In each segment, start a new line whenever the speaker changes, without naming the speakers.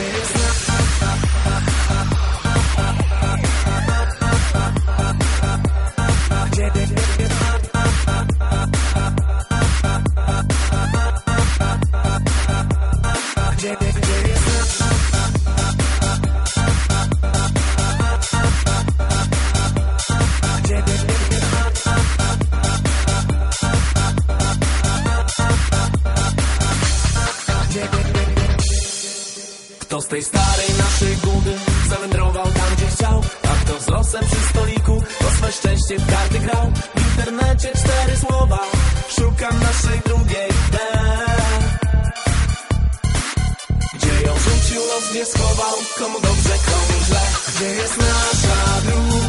Gdzie jest z tej starej naszej góry zawędrował tam, gdzie chciał A kto z losem przy stoliku to swe szczęście w karty grał. W internecie cztery słowa Szukam naszej drugiej D. Gdzie ją rzucił, los nie schował Komu dobrze, komu źle. Gdzie jest nasza druga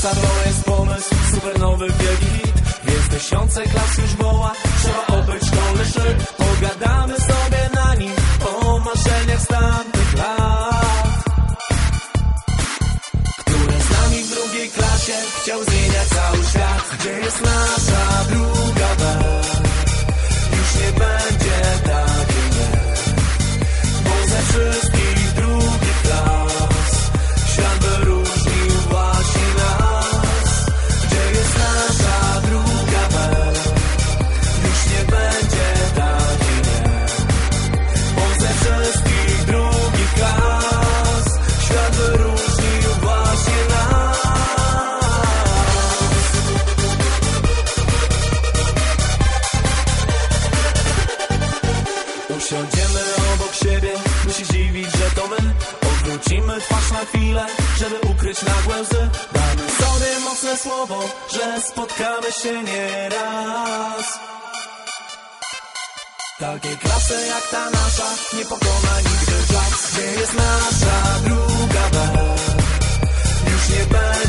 To jest pomysł, supernowy wielki hit. Więc tysiące klas już woła, trzeba obyć szkolny szczyt. Pogadamy sobie na nim o marzeniach z tamtych lat. Które z nami w drugiej klasie chciał zmieniać cały świat? Gdzie jest nasza druga Usiądziemy obok siebie, by się dziwić, że to my. Odwrócimy twarz na chwilę, żeby ukryć nagłe łzy. Damy sobie mocne słowo, że spotkamy się nie raz Takiej klasy jak ta nasza nie pokona nigdy. Czas Gdzie jest nasza druga B? Już nie będzie